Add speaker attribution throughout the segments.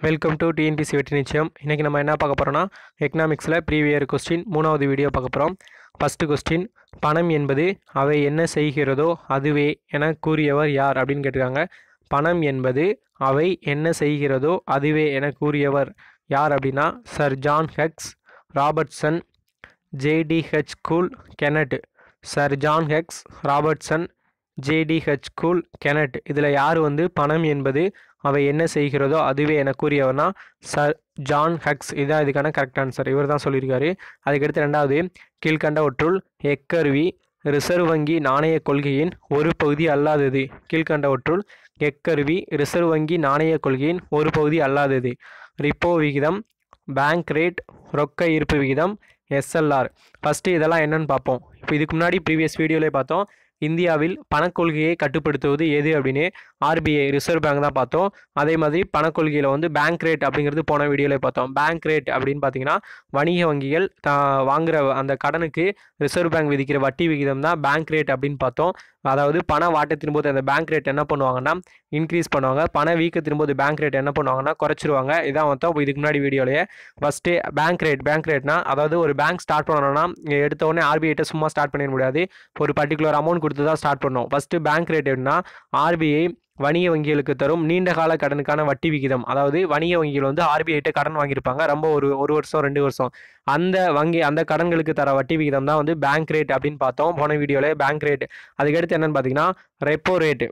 Speaker 1: Welcome to TNPSC வெற்றி நிச்சயம். இன்றைக்கி நம்ம என்ன பார்க்க போகிறோம்னா எக்கனாமிக்ஸில் ப்ரீவியர் கொஸ்டின் மூணாவது வீடியோ பார்க்க போகிறோம் ஃபஸ்ட்டு கொஸ்டின் பணம் என்பது அவை என்ன செய்கிறதோ அதுவே என கூறியவர் யார் அப்படின்னு கேட்டிருக்காங்க. பணம் என்பது அவை என்ன செய்கிறதோ அதுவே என கூறியவர் யார் அப்படின்னா sir John Hicks Robertson GDH Cole Kenneth sir John Hicks Robertson GDH Cole Kenneth இதில் யார் வந்து பணம் என்பது அவை என்ன செய்கிறதோ அதுவே என கூறியவர்னா சர் ஜான் ஹக்ஸ். இதுதான் இதுக்கான கரெக்ட் ஆன்சர் இவர் தான் சொல்லியிருக்காரு. அதுக்கடுத்து ரெண்டாவது கீழ்கண்டவற்றுள் எக்கருவி ரிசர்வ் வங்கி நாணய கொள்கையின் ஒரு பகுதி அல்லாதது. கீழ்கண்டவற்றுள் எக்கருவி ரிசர்வ் வங்கி நாணய கொள்கையின் ஒரு பகுதி அல்லாதது. ரிப்போ விகிதம் பேங்க் ரேட் ரொக்க இருப்பு விகிதம் எஸ்எல்ஆர் ஃபஸ்ட்டு இதெல்லாம் என்னென்னு பார்ப்போம். இப்போ இதுக்கு முன்னாடி ப்ரீவியஸ் வீடியோவிலே பார்த்தோம். இந்தியாவில் பணக்கொள்கையை கட்டுப்படுத்துவது எது அப்படின்னு. ஆர்பிஐ ரிசர்வ் பேங்க் தான் பார்த்தோம். அதே மாதிரி பணக்கொள்கையில் வந்து பேங்க் ரேட் அப்படிங்கிறது போன வீடியோவில் பார்த்தோம். பேங்க் ரேட் அப்படின்னு பார்த்தீங்கன்னா வணிக வங்கிகள் தா வாங்குற அந்த கடனுக்கு ரிசர்வ் பேங்க் விதிக்கிற வட்டி விகிதம் தான் பேங்க் ரேட் அப்படின்னு பார்த்தோம். அதாவது பண வாட்டத்தின் போது அந்த பேங்க் ரேட் என்ன பண்ணுவாங்கன்னா இன்க்ரீஸ் பண்ணுவாங்க. பண வீக்கத்தின் போது பேங்க் ரேட் என்ன பண்ணுவாங்கன்னா குறைச்சிருவாங்க. இதான் மொத்தம் இதுக்கு முன்னாடி வீடியோலேயே. ஃபஸ்ட்டு பேங்க் ரேட் பேங்க் ரேட்னா அதாவது ஒரு பேங்க் ஸ்டார்ட் பண்ணணும்னா எடுத்த உடனே ஆர்பிஐட்ட சும்மா ஸ்டார்ட் பண்ணிட முடியாது. ஒரு பர்டிகுலர் அமௌண்ட் கொடுத்து தான் ஸ்டார்ட் பண்ணோம் ஃபஸ்ட்டு பேங்க் ரேட் எப்படின்னா ஆர்பிஐ வணிக வங்கிகளுக்கு தரும் நீண்ட கால கடனுக்கான வட்டி விகிதம். அதாவது வணிக வங்கிகள் வந்து ஆர்பிஐட்ட கடன் வாங்கியிருப்பாங்க. ரொம்ப ஒரு ஒரு வருஷம் ரெண்டு வருஷம். அந்த வங்கி அந்த கடன்களுக்கு தர வட்டி விகிதம் தான் வந்து பேங்க் ரேட் அப்படின்னு பார்த்தோம். போன வீடியோவில் பேங்க் ரேட் அதுக்கடுத்து என்னென்னு பார்த்தீங்கன்னா ரெப்போ ரேட்டு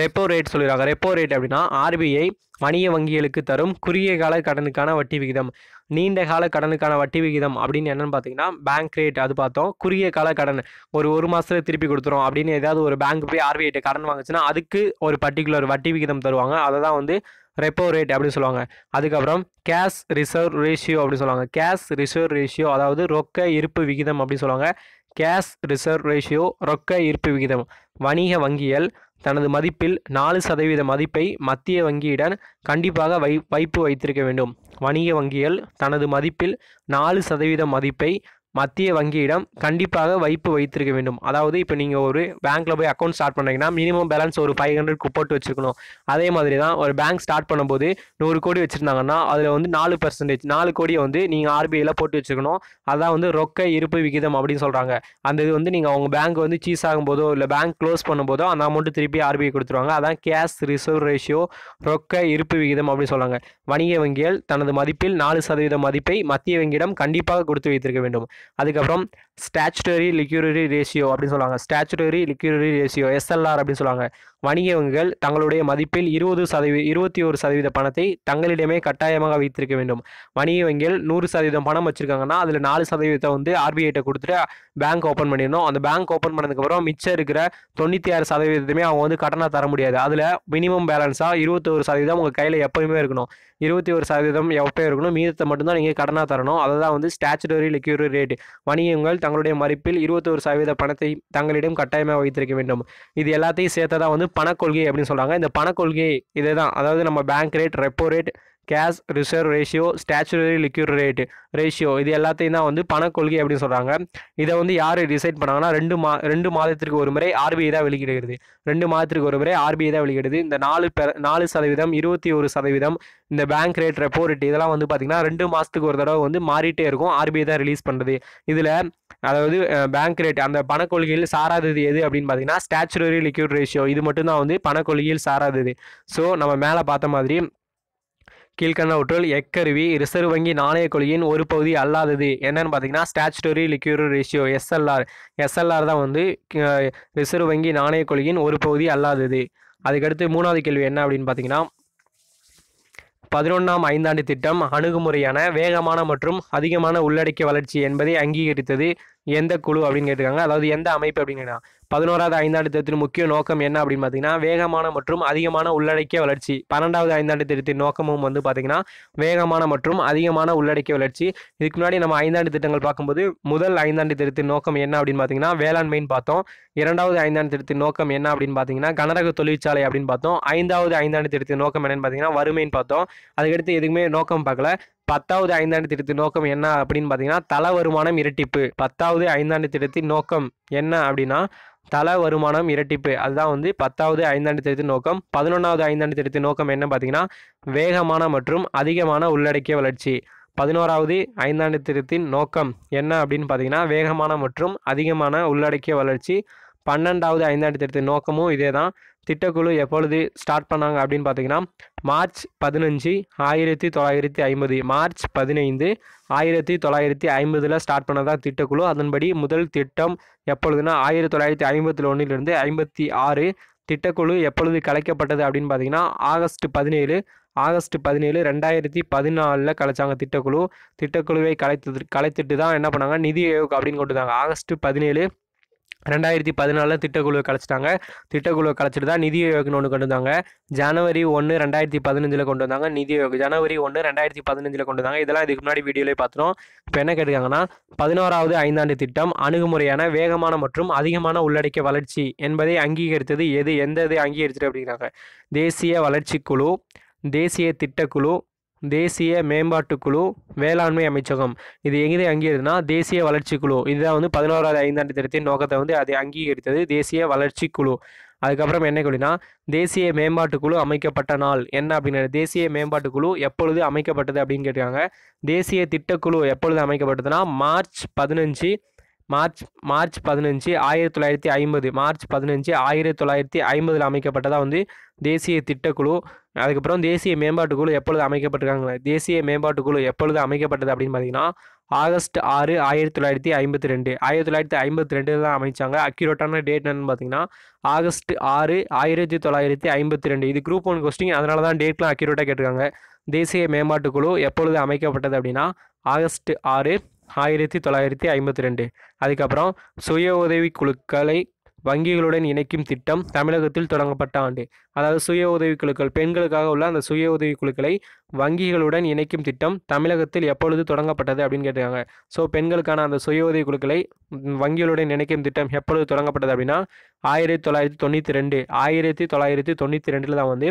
Speaker 1: ரெப்போ ரேட் சொல்லிடுறாங்க ரெப்போ ரேட் அப்படின்னா ஆர்பிஐ வணிக வங்கிகளுக்கு தரும் குறுகிய கால கடனுக்கான வட்டி விகிதம். நீண்ட கால கடனுக்கான வட்டி விகிதம் அப்படின்னு என்னென்னு பார்த்தீங்கன்னா பேங்க் ரேட் அது பார்த்தோம். குறுகிய கால கடன். ஒரு ஒரு மாதத்துல திருப்பி கொடுத்துரும் அப்படின்னு ஏதாவது ஒரு பேங்க் போய் ஆர்பிஐட்ட கடன் வாங்குச்சுன்னா அதுக்கு ஒரு பர்டிகுலர் வட்டி விகிதம் தருவாங்க. அதை தான் வந்து ரெப்போ ரேட் அப்படின்னு சொல்லுவாங்க. அதுக்கப்புறம் கேஷ் ரிசர்வ் ரேஷியோ அப்படின்னு சொல்லுவாங்க. கேஷ் ரிசர்வ் ரேஷியோ அதாவது ரொக்க இருப்பு விகிதம் அப்படின்னு சொல்லுவாங்க. கேஷ் ரிசர்வ் ரேஷியோ ரொக்க இருப்பு விகிதம். வணிக வங்கிகள் தனது மதிப்பில் நாலு சதவீத மதிப்பை மத்திய வங்கியிடம் கண்டிப்பாக வை வைப்பு வைத்திருக்க வேண்டும். வணிக வங்கிகள் தனது மதிப்பில் நாலு சதவீத மதிப்பை மத்திய வங்கியிடம் கண்டிப்பாக வைப்பு வைத்திருக்க வேண்டும். அதாவது இப்போ நீங்கள் ஒரு பேங்க்கில் போய் அக்கௌண்ட் ஸ்டார்ட் பண்ணுறீங்கன்னா மினிமம் பேலன்ஸ் ஒரு ஃபைவ் ஹண்ட்ரட் போட்டு வச்சுருக்கணும் அதே மாதிரி தான் ஒரு பேங்க் ஸ்டார்ட் பண்ணும்போது நூறு கோடி வச்சுருந்தாங்கன்னா அதில் வந்து நாலு பர்சன்டேஜ் நாலு கோடியை வந்து நீங்கள் ஆர்பிஐயில் போட்டு வச்சுக்கணும். அதான் வந்து ரொக்க இருப்பு விகிதம் அப்படின்னு சொல்கிறாங்க அந்த இது வந்து நீங்கள் அவங்க பேங்க் வந்து சீஸ் ஆகும்போதோ இல்லை பேங்க் க்ளோஸ் பண்ணும்போதோ அந்த அமௌண்ட்டு திருப்பி ஆர்பிஐ கொடுத்துருவாங்க. அதான் கேஷ் ரிசர்வ் ரேஷியோ ரொக்க இருப்பு விகிதம் அப்படின்னு சொல்கிறாங்க வணிக வங்கிகள் தனது மதிப்பில் நாலு சதவீத மதிப்பை மத்திய வங்கியிடம் கண்டிப்பாக கொடுத்து வைத்திருக்க வேண்டும். அதுக்கப்புறம் ஸ்டாச்சுட்டரி லிக்யூரிட்டி ரேஷியோ அப்படின்னு சொல்லுவாங்க. ஸ்டாச்சுட்டரி லிக்யூரிட்டி ரேஷியோ எஸ்எல்ஆர் அப்படின்னு சொல்லுவாங்க. வணிகங்கள் தங்களுடைய மதிப்பில் இருபது சதவீத இருபத்தி ஒரு சதவீத பணத்தை தங்களிடமே கட்டாயமாக வைத்திருக்க வேண்டும். வணிக வங்கிகள் நூறு சதவீதம் பணம் வச்சுருக்காங்கன்னா அதில் நாலு சதவீதத்தை வந்து ஆர்பிஐட்ட கொடுத்துட்டு பேங்க் ஓப்பன் பண்ணிடணும். அந்த பேங்க் ஓப்பன் பண்ணதுக்கப்புறம் மிச்சம் இருக்கிற தொண்ணூற்றி ஆறு சதவீதத்தையுமே அவங்க வந்து கடனாக தர முடியாது. அதில் மினிமம் பேலன்ஸாக இருபத்தொரு சதவீதம் உங்கள் கையில் எப்போயுமே இருக்கணும். இருபத்தி ஒரு சதவீதம் எப்போயும் இருக்கணும். மீதத்தை மட்டும்தான் நீங்கள் கடனாக தரணும். அதை தான் வந்து ஸ்டாச்சுடரி லிக்யூரி ரேட் வணிகங்கள் தங்களுடைய மதிப்பில் இருபத்தொரு சதவீத பணத்தை தங்களிடம் கட்டாயமாக வைத்திருக்க வேண்டும். இது எல்லாத்தையும் சேர்த்ததான் வந்து பணக்கொள்கை அப்படின்னு சொல்கிறாங்க இந்த பணக்கொள்கை இதே தான் அதாவது நம்ம bank rate repo rate cash reserve ratio statutory liquor rate ratio இது எல்லாத்தையும் தான் வந்து பணக்கொள்கை அப்படின்னு சொல்கிறாங்க இதை வந்து யார் டிசைட் பண்ணாங்கன்னா ரெண்டு மா ரெண்டு மாதத்திற்கு ஒரு முறை ஆர்பிஐ தான் வெளியிடுகிறது. ரெண்டு மாதத்திற்கு ஒரு முறை ஆர்பிஐ தான் வெளியிடுது. இந்த நாலு பெ நாலு சதவீதம் இருபத்தி ஒரு சதவீதம் இந்த பேங்க் ரேட் ரெப்போ ரேட் இதெல்லாம் வந்து பார்த்திங்கன்னா ரெண்டு மாதத்துக்கு ஒரு தடவை வந்து மாறிட்டே இருக்கும். ஆர்பிஐ தான் ரிலீஸ் பண்ணுறது இதில் அதாவது பேங்க் ரேட் அந்த பணக்கொள்கையில் சாராதது எது அப்படின்னு பார்த்தீங்கன்னா ஸ்டாச்சுரரி லிக்யூட் ரேஷியோ இது மட்டும்தான் வந்து பணக்கொள்கையில் சாராதது. ஸோ நம்ம மேலே பார்த்த மாதிரி கீழ்கண்டவற்றுள் எக்கருவி ரிசர்வ் வங்கி நாணய கொள்கையின் ஒரு பகுதி அல்லாதது. என்னன்னு பார்த்தீங்கன்னா statutory liquor ratio SLR SLR தான் வந்து ரிசர்வ் வங்கி நாணய கொள்கையின் ஒரு பகுதி அல்லாதது. அதுக்கடுத்து மூணாவது கேள்வி என்ன அப்படின்னு பார்த்தீங்கன்னா பதினொன்றாம் ஐந்தாண்டு திட்டம் அணுகுமுறையான வேகமான மற்றும் அதிகமான உள்ளடக்கிய வளர்ச்சி என்பதை அங்கீகரித்தது. எந்த குழு அப்படின்னு கேட்டிருக்காங்க. அதாவது எந்த அமைப்பு அப்படின்னு கேட்டாங்க பதினோராவது ஐந்தாண்டு திட்டத்தின் முக்கிய நோக்கம் என்ன அப்படின்னு பார்த்தீங்கன்னா வேகமான மற்றும் அதிகமான உள்ளடக்கிய வளர்ச்சி. பன்னெண்டாவது ஐந்தாண்டு திட்டத்தின் நோக்கமும் வந்து பார்த்தீங்கன்னா வேகமான மற்றும் அதிகமான உள்ளடக்கிய வளர்ச்சி. இதுக்கு முன்னாடி நம்ம ஐந்தாண்டு திட்டங்கள் பார்க்கும்போது முதல் ஐந்தாண்டு திட்டத்தின் நோக்கம் என்ன அப்படின்னு பார்த்தீங்கன்னா வேளாண்மைன்னு பார்த்தோம். இரண்டாவது ஐந்தாண்டு திட்டத்தின் நோக்கம் என்ன அப்படின்னு பார்த்தீங்கன்னா கனரக தொழிற்சாலை அப்படின்னு பார்த்தோம். ஐந்தாவது ஐந்தாண்டு திட்டத்தின் நோக்கம் என்னன்னு பார்த்தீங்கன்னா வறுமைன்னு பார்த்தோம். அதுக்கடுத்து எதுவுமே நோக்கம் பார்க்கல. பத்தாவது ஐந்தாண்டு திட்டத்தின் நோக்கம் என்ன அப்படின்னு பார்த்தீங்கன்னா தல வருமானம் இரட்டிப்பு. பத்தாவது ஐந்தாண்டு திட்டத்தின் நோக்கம் என்ன அப்படின்னா தல வருமானம் இரட்டிப்பு. அதுதான் வந்து பத்தாவது ஐந்தாண்டு திட்டத்தின் நோக்கம். பதினொன்றாவது ஐந்தாண்டு திட்டத்தின் நோக்கம் என்ன பார்த்தீங்கன்னா வேகமான மற்றும் அதிகமான உள்ளடக்கிய வளர்ச்சி. பதினோராவது ஐந்தாண்டு திட்டத்தின் நோக்கம் என்ன அப்படின்னு பார்த்தீங்கன்னா வேகமான மற்றும் அதிகமான உள்ளடக்கிய வளர்ச்சி. பன்னெண்டாவது ஐந்தாண்டு திட்டத்தின் நோக்கமும் இதே தான் திட்டக்குழு எப்பொழுது ஸ்டார்ட் பண்ணாங்க அப்படின்னு பார்த்தீங்கன்னா மார்ச் பதினஞ்சு ஆயிரத்தி தொள்ளாயிரத்தி ஐம்பது. மார்ச் பதினைந்து ஆயிரத்தி தொள்ளாயிரத்தி ஐம்பதில் ஸ்டார்ட் பண்ணதான் திட்டக்குழு. அதன்படி முதல் திட்டம் எப்பொழுதுனா ஆயிரத்தி தொள்ளாயிரத்தி ஐம்பத்தி ஒன்றிலிருந்து ஐம்பத்தி ஆறு. திட்டக்குழு எப்பொழுது கலைக்கப்பட்டது அப்படின்னு பார்த்தீங்கன்னா ஆகஸ்ட் பதினேழு ஆகஸ்ட் பதினேழு ரெண்டாயிரத்தி பதினாலில் கலைச்சாங்க திட்டக்குழு. திட்டக்குழுவை கலைத்து கலைத்துட்டு தான் என்ன பண்ணாங்க நிதி ஆயோக் அப்படின்னு கொண்டுதாங்க ஆகஸ்ட் பதினேழு ரெண்டாயிரத்தி பதினாலில் திட்டக்குழுவை கலைச்சிட்டாங்க. திட்டக்குழுவை கலைச்சிட்டு தான் நிதி ஆயோக்னு ஒன்று கொண்டு வந்தாங்க. ஜனவரி ஒன்று ரெண்டாயிரத்தி பதினஞ்சில் கொண்டு வந்தாங்க. நிதி ஆயோக் ஜனவரி ஒன்று ரெண்டாயிரத்தி பதினஞ்சில் கொண்டு வந்தாங்க. இதெல்லாம் இதுக்கு முன்னாடி வீடியோலேயே பார்த்துரும் இப்போ என்ன கேட்டுக்காங்கன்னா பதினோராவது ஐந்தாண்டு திட்டம் அணுகுமுறையான வேகமான மற்றும் அதிகமான உள்ளடக்கிய வளர்ச்சி என்பதை அங்கீகரித்தது எது? எந்த இது அங்கீகரித்தது அப்படிங்கிறாங்க. தேசிய வளர்ச்சி குழு தேசிய திட்டக்குழு தேசிய மேம்பாட்டுக்குழு வேளாண்மை அமைச்சகம். இது எங்கே அங்கீகரித்ததுன்னா தேசிய வளர்ச்சி குழு. இதுதான் வந்து பதினோராவது ஐந்தாண்டு திட்டத்தின் நோக்கத்தை வந்து அதை அங்கீகரித்தது. தேசிய வளர்ச்சி குழு. அதுக்கப்புறம் என்ன அப்படின்னா தேசிய மேம்பாட்டு குழு அமைக்கப்பட்ட நாள். என்ன அப்படிங்கிற தேசிய மேம்பாட்டு குழு எப்பொழுது அமைக்கப்பட்டது அப்படின்னு கேட்டிருக்காங்க. தேசிய திட்டக்குழு எப்பொழுது அமைக்கப்பட்டதுன்னா மார்ச் பதினஞ்சு மார்ச் மார்ச் பதினஞ்சு ஆயிரத்தி தொள்ளாயிரத்தி ஐம்பது. மார்ச் பதினஞ்சு ஆயிரத்தி தொள்ளாயிரத்தி ஐம்பதில் அமைக்கப்பட்டதாக வந்து தேசிய திட்டக்குழு. அதுக்கப்புறம் தேசிய மேம்பாட்டு குழு எப்பொழுது அமைக்கப்பட்டிருக்காங்க? தேசிய மேம்பாட்டு குழு எப்பொழுது அமைக்கப்பட்டது அப்படின்னு பார்த்தீங்கன்னா ஆகஸ்ட் ஆறு ஆயிரத்தி தொள்ளாயிரத்தி ஐம்பத்தி ரெண்டு. ஆயிரத்தி தொள்ளாயிரத்தி ஐம்பத்தி ரெண்டு தான் அமைச்சாங்க. அக்யூரேட்டான டேட் என்னன்னு பார்த்தீங்கன்னா ஆகஸ்ட் ஆறு ஆயிரத்தி தொள்ளாயிரத்தி ஐம்பத்தி ரெண்டு. இது குரூப் ஒன் கொஸ்டின் அதனால தான் டேட்லாம் அக்யூரேட்டாக கேட்டிருக்காங்க. தேசிய மேம்பாட்டு குழு எப்பொழுது அமைக்கப்பட்டது அப்படின்னா ஆகஸ்ட் ஆறு ஆயிரத்தி தொள்ளாயிரத்தி ஐம்பத்தி ரெண்டு. அதுக்கப்புறம் சுய உதவி குழுக்களை வங்கிகளுடன் இணைக்கும் திட்டம் தமிழகத்தில் தொடங்கப்பட்ட ஆண்டு. அதாவது சுய உதவி குழுக்கள் பெண்களுக்காக உள்ள அந்த சுய உதவி குழுக்களை வங்கிகளுடன் இணைக்கும் திட்டம் தமிழகத்தில் எப்பொழுது தொடங்கப்பட்டது அப்படின்னு கேட்டிருக்காங்க. ஸோ பெண்களுக்கான அந்த சுய உதவி குழுக்களை வங்கிகளுடன் இணைக்கும் திட்டம் எப்பொழுது தொடங்கப்பட்டது அப்படின்னா ஆயிரத்தி தொள்ளாயிரத்தி தொண்ணூற்றி ரெண்டு. ஆயிரத்தி தொள்ளாயிரத்தி தொண்ணூற்றி ரெண்டில் தான் வந்து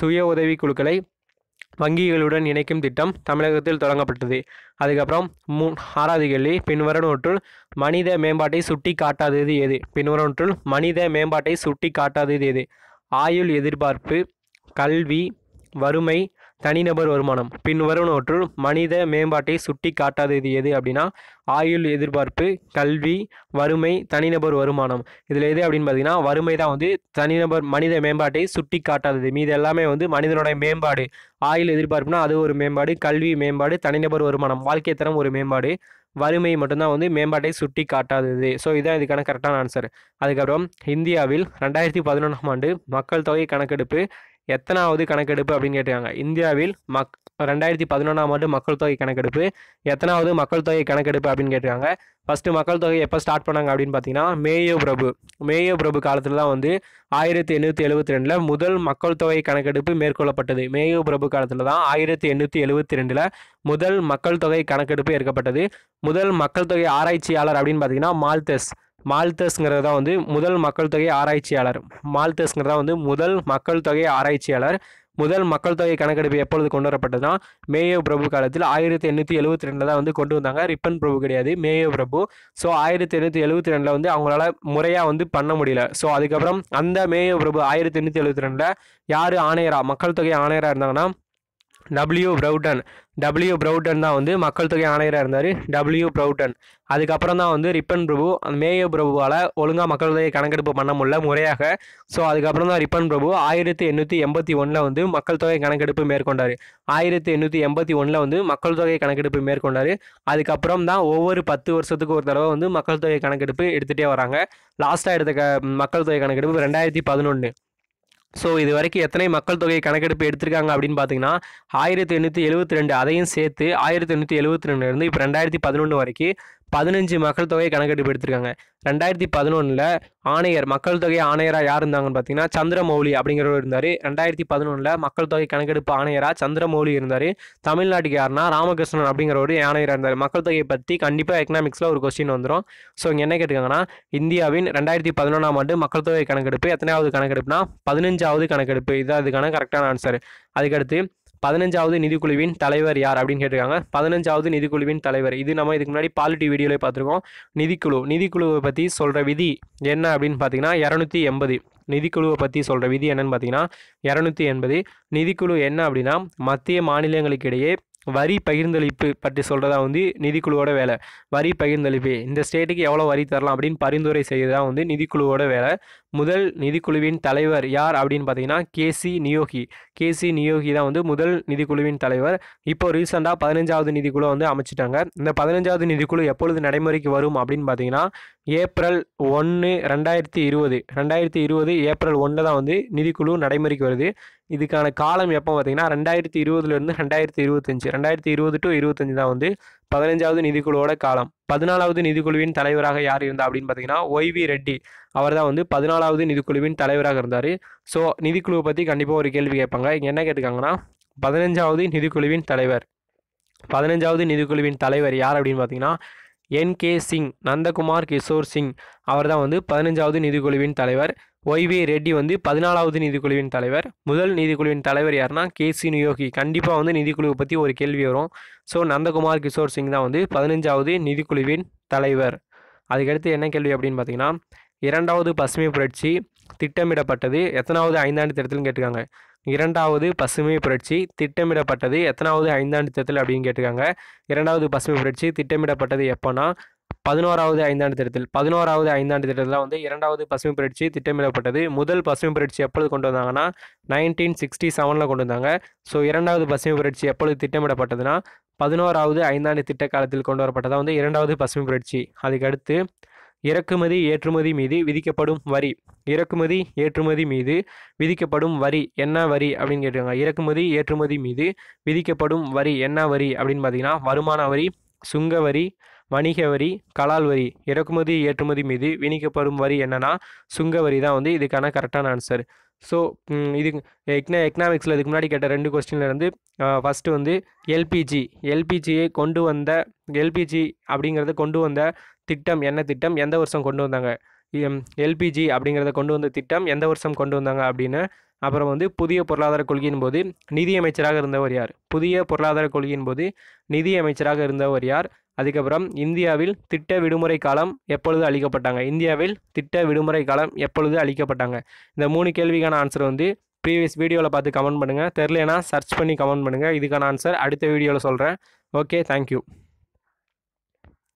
Speaker 1: சுய உதவி குழுக்களை வங்கிகளுடன் இணைக்கும் திட்டம் தமிழகத்தில் தொடங்கப்பட்டது. அதுக்கப்புறம் மூ ஆறாவது கேள்வி பின்வருவனவற்றுள் மனித மேம்பாட்டை சுட்டி காட்டாதது எது பின்வருவனவற்றுள் மனித மேம்பாட்டை சுட்டி காட்டாதது எது? ஆயுள் எதிர்பார்ப்பு கல்வி வறுமை தனிநபர் வருமானம். பின்வருவனவற்றுள் மனித மேம்பாட்டை சுட்டி காட்டாதது எது அப்படின்னா ஆயுள் எதிர்பார்ப்பு கல்வி வறுமை தனிநபர் வருமானம். இதில் எது அப்படின்னு பார்த்தீங்கன்னா வறுமை தான் வந்து தனிநபர் மனித மேம்பாட்டை சுட்டி காட்டாதது. மீது எல்லாமே வந்து மனிதனுடைய மேம்பாடு. ஆயுள் எதிர்பார்ப்புனா அது ஒரு மேம்பாடு கல்வி மேம்பாடு தனிநபர் வருமானம். வாழ்க்கை தரம் ஒரு மேம்பாடு. வறுமை மட்டும்தான் வந்து மேம்பாட்டை சுட்டி காட்டாதது. ஸோ இதுதான் இதுக்கான கரெக்டான ஆன்சர் அதுக்கப்புறம் இந்தியாவில் ரெண்டாயிரத்தி பதினொன்றாம் ஆண்டு மக்கள் தொகை கணக்கெடுப்பு எத்தனாவது கணக்கெடுப்பு அப்படின்னு கேட்டிருக்காங்க. இந்தியாவில் மக் ரெண்டாயிரத்தி பதினொன்றாம் ஆண்டு மக்கள் தொகை கணக்கெடுப்பு எத்தனாவது மக்கள் தொகை கணக்கெடுப்பு அப்படின்னு கேட்டிருக்காங்க. ஃபஸ்ட்டு மக்கள் தொகை எப்போ ஸ்டார்ட் பண்ணாங்க அப்படின்னு பார்த்தீங்கன்னா மேயோ பிரபு மேயோ பிரபு காலத்தில் தான் வந்து ஆயிரத்தி எண்ணூற்றி எழுபத்தி ரெண்டில் முதல் மக்கள் தொகை கணக்கெடுப்பு மேற்கொள்ளப்பட்டது. மேயோ பிரபு காலத்தில் தான் ஆயிரத்தி எண்ணூற்றி எழுபத்தி ரெண்டில் முதல் மக்கள் தொகை கணக்கெடுப்பு எடுக்கப்பட்டது. முதல் மக்கள் தொகை ஆராய்ச்சியாளர் அப்படின்னு பார்த்தீங்கன்னா மால்தஸ். மால்தஸ்ங்கிறது தான் வந்து முதல் மக்கள் தொகை ஆராய்ச்சியாளர். மால்தஸ்ங்கிறது தான் வந்து முதல் மக்கள் தொகை ஆராய்ச்சியாளர். முதல் மக்கள் தொகை கணக்கெடுப்பு எப்பொழுது கொண்டு வரப்பட்டதுன்னா மேயோ பிரபு காலத்தில் ஆயிரத்தி எண்ணூற்றி எழுபத்தி ரெண்டில் தான் வந்து கொண்டு வந்தாங்க. ரிப்பன் பிரபு கிடையாது மேயோ பிரபு. ஸோ ஆயிரத்தி எண்ணூற்றி எழுபத்தி ரெண்டில் வந்து அவங்களால முறையாக வந்து பண்ண முடியல. ஸோ அதுக்கப்புறம் அந்த மேயோ பிரபு ஆயிரத்தி எண்ணூற்றி எழுபத்தி ரெண்டில் யார் ஆணையராக மக்கள் தொகை ஆணையராக இருந்தாங்கன்னா டபிள்யூ ப்ரௌட்டன் டபிள்யூ ப்ரௌட்டன் தான் வந்து மக்கள் தொகை ஆணையராக இருந்தார். டபிள்யூ ப்ரௌட்டன் அதுக்கப்புறம் தான் வந்து ரிப்பன் பிரபு அந்த மேயோ பிரபுவால் ஒழுங்காக மக்கள் தொகை கணக்கெடுப்பு பண்ண முடியல முறையாக. ஸோ அதுக்கப்புறம் தான் ரிப்பன் பிரபு ஆயிரத்தி எண்ணூற்றி எண்பத்தி ஒன்றில் வந்து மக்கள் தொகை கணக்கெடுப்பு மேற்கொண்டார். ஆயிரத்தி எண்ணூற்றி எண்பத்தி ஒன்றில் வந்து மக்கள் தொகை கணக்கெடுப்பு மேற்கொண்டார். அதுக்கப்புறம் தான் ஒவ்வொரு பத்து வருஷத்துக்கு ஒரு தடவை வந்து மக்கள் தொகை கணக்கெடுப்பு எடுத்துகிட்டே வராங்க. லாஸ்ட்டாக எடுத்த க மக்கள் தொகை கணக்கெடுப்பு ரெண்டாயிரத்தி பதினொன்று ஸோ இது வரைக்கும் எத்தனை மக்கள் தொகை கணக்கெடுப்பு எடுத்திருக்காங்க அப்படின்னு பார்த்தீங்கன்னா ஆயிரத்தி எண்ணூற்றி எழுபத்தி ரெண்டு அதையும் சேர்த்து ஆயிரத்தி எண்ணூற்றி எழுபத்தி ரெண்டுலேருந்து இப்போ ரெண்டாயிரத்தி பதினொன்று வரைக்கும் பதினஞ்சு மக்கள் தொகையை கணக்கெடுப்பு எடுத்திருக்காங்க ரெண்டாயிரத்தி பதினொன்றில் ஆணையர் மக்கள் தொகை ஆணையராக யார் இருந்தாங்கன்னு பார்த்தீங்கன்னா சந்திரமௌலி அப்படிங்கிறவர் இருந்தார். ரெண்டாயிரத்தி பதினொன்றில் மக்கள் தொகை கணக்கெடுப்பு ஆணையராக சந்திரமௌலி இருந்தார். தமிழ்நாட்டுக்கு யாருன்னா ராமகிருஷ்ணன் அப்படிங்கிறவர் ஆணையராக இருந்தார். மக்கள் தொகையை பற்றி கண்டிப்பாக எக்கனாமிக்ஸில் ஒரு கொஸ்டின் வந்துடும் ஸோ இங்கே என்ன கேட்டுக்காங்கன்னா இந்தியாவின் ரெண்டாயிரத்தி பதினொன்றாம் ஆண்டு மக்கள் தொகை கணக்கெடுப்பு எத்தனையாவது கணக்கெடுப்புனா பதினஞ்சாவது கணக்கெடுப்பு. இதுதான் இதுக்கான கரெக்டான ஆன்சர் அதுக்கடுத்து பதினஞ்சாவது நிதிக்குழுவின் தலைவர் யார் அப்படின்னு கேட்டிருக்காங்க. பதினஞ்சாவது நிதிக்குழுவின் தலைவர். இது நம்ம இதுக்கு முன்னாடி பாலிட்டி வீடியோவில் பார்த்துருக்கோம். நிதிக்குழு. நிதிக்குழுவை பற்றி சொல்கிற விதி என்ன அப்படின்னு பார்த்தீங்கன்னா இரநூத்தி எண்பது. நிதிக்குழுவை பற்றி சொல்கிற விதி என்னன்னு பார்த்தீங்கன்னா இரநூத்தி எண்பது. நிதிக்குழு என்ன அப்படின்னா மத்திய மாநிலங்களுக்கு இடையே வரி பகிர்ந்தளிப்பு பற்றி சொல்கிறதா வந்து நிதிக்குழுவோட வேலை. வரி பகிர்ந்தளிப்பு. இந்த ஸ்டேட்டுக்கு எவ்வளோ வரி தரலாம் அப்படின்னு பரிந்துரை செய்யறதா வந்து நிதிக்குழுவோட வேலை. முதல் நிதிக்குழுவின் தலைவர் யார் அப்படின்னு பார்த்தீங்கன்னா கேசி நியோகி. கேசி நியோகி தான் வந்து முதல் நிதிக்குழுவின் தலைவர். இப்போ ரீசெண்டாக பதினஞ்சாவது நிதிக்குழு வந்து அமைச்சிட்டாங்க. இந்த பதினஞ்சாவது நிதிக்குழு எப்பொழுது நடைமுறைக்கு வரும் அப்படின்னு பார்த்தீங்கன்னா ஏப்ரல் ஒன்று ரெண்டாயிரத்தி இருபது. ரெண்டாயிரத்தி இருபது ஏப்ரல் ஒன்று தான் வந்து நிதிக்குழு நடைமுறைக்கு வருது. இதுக்கான காலம் எப்போ பார்த்தீங்கன்னா ரெண்டாயிரத்தி இருபதுலேருந்து ரெண்டாயிரத்தி இருபத்தஞ்சி. ரெண்டாயிரத்தி இருபது டு இருபத்தஞ்சி தான் வந்து பதினஞ்சாவது நிதிக்குழுவோட காலம். பதினாலாவது நிதிக்குழுவின் தலைவராக யார் இருந்தா அப்படின்னு பார்த்தீங்கன்னா ஒய்வி ரெட்டி. அவர் தான் வந்து பதினாலாவது நிதிக்குழுவின் தலைவராக இருந்தார். ஸோ நிதிக்குழுவை பற்றி கண்டிப்பாக ஒரு கேள்வி கேட்பாங்க. இங்கே என்ன கேட்டிருக்காங்கன்னா பதினஞ்சாவது நிதிக்குழுவின் தலைவர். பதினஞ்சாவது நிதிக்குழுவின் தலைவர் யார் அப்படின்னு பார்த்தீங்கன்னா என் கே சிங் நந்தகுமார் கிஷோர் சிங். அவர் தான் வந்து பதினஞ்சாவது நிதிக்குழுவின் தலைவர். ஒய்வி ரெட்டி வந்து பதினாலாவது நிதிக்குழுவின் தலைவர். முதல் நிதிக்குழுவின் தலைவர் யாருன்னா கேசி நியோகி. கண்டிப்பாக வந்து நிதிக்குழுவை பற்றி ஒரு கேள்வி வரும். ஸோ நந்தகுமார் கிஷோர் சிங் தான் வந்து பதினஞ்சாவது நிதிக்குழுவின் தலைவர். அதுக்கடுத்து என்ன கேள்வி அப்படின்னு பார்த்தீங்கன்னா இரண்டாவது பசுமை புரட்சி திட்டமிடப்பட்டது. எத்தனாவது ஐந்தாண்டு திட்டத்தில்னு கேட்டிருக்காங்க. இரண்டாவது பசுமை புரட்சி திட்டமிடப்பட்டது. எத்தனாவது ஐந்தாண்டு திட்டத்தில் அப்படின்னு கேட்டிருக்காங்க. இரண்டாவது பசுமை புரட்சி திட்டமிடப்பட்டது எப்போனா பதினோராவது ஐந்தாண்டு திட்டத்தில் பதினோராவது ஐந்தாண்டு திட்டத்தில் வந்து இரண்டாவது பசுமை புரட்சி திட்டமிடப்பட்டது. முதல் பசுமை புரட்சி எப்பொழுது கொண்டு வந்தாங்கன்னா நைன்டீன் சிக்ஸ்டி செவனில் கொண்டு வந்தாங்க. ஸோ இரண்டாவது பசுமை புரட்சி எப்பொழுது திட்டமிடப்பட்டதுன்னா பதினோராவது ஐந்தாண்டு திட்ட காலத்தில் கொண்டு வரப்பட்டதாக வந்து இரண்டாவது பசுமை புரட்சி. அதுக்கடுத்து இறக்குமதி ஏற்றுமதி மீது விதிக்கப்படும் வரி. இறக்குமதி ஏற்றுமதி மீது விதிக்கப்படும் வரி என்ன வரி அப்படின்னு கேட்டிருக்காங்க. இறக்குமதி ஏற்றுமதி மீது விதிக்கப்படும் வரி என்ன வரி அப்படின்னு பார்த்தீங்கன்னா வருமான வரி சுங்க வரி வணிக வரி கலால் வரி. இறக்குமதி ஏற்றுமதி மீது விதிக்கப்படும் வரி என்னன்னா சுங்க வரி தான் வந்து இதுக்கான கரெக்டான ஆன்சர் ஸோ இது எக்னா எக்கனாமிக்ஸில் இதுக்கு முன்னாடி கேட்ட ரெண்டு கொஸ்டின்லேருந்து ஃபஸ்ட்டு வந்து எல்பிஜி எல்பிஜியை கொண்டு வந்த எல்பிஜி அப்படிங்கிறத கொண்டு வந்த திட்டம் என்ன திட்டம் எந்த வருஷம் கொண்டு வந்தாங்க? எல்பிஜி அப்படிங்கிறத கொண்டு வந்த திட்டம் எந்த வருஷம் கொண்டு வந்தாங்க அப்படின்னு. அப்புறம் வந்து புதிய பொருளாதார கொள்கையின் போது நிதியமைச்சராக இருந்தவர் யார்? புதிய பொருளாதார கொள்கையின் போது நிதியமைச்சராக இருந்தவர் யார்? அதுக்கப்புறம் இந்தியாவில் திட்ட விடுமுறை காலம் எப்பொழுது அளிக்கப்பட்டாங்க? இந்தியாவில் திட்ட விடுமுறை காலம் எப்பொழுது அளிக்கப்பட்டாங்க? இந்த மூணு கேள்விக்கான ஆன்சர் வந்து ப்ரீவியஸ் வீடியோவில் பார்த்து கமெண்ட் பண்ணுங்கள் தெரிலனா சர்ச் பண்ணி கமெண்ட் பண்ணுங்கள் இதுக்கான ஆன்சர் அடுத்த வீடியோவில் சொல்கிறேன் ஓகே தேங்க்யூ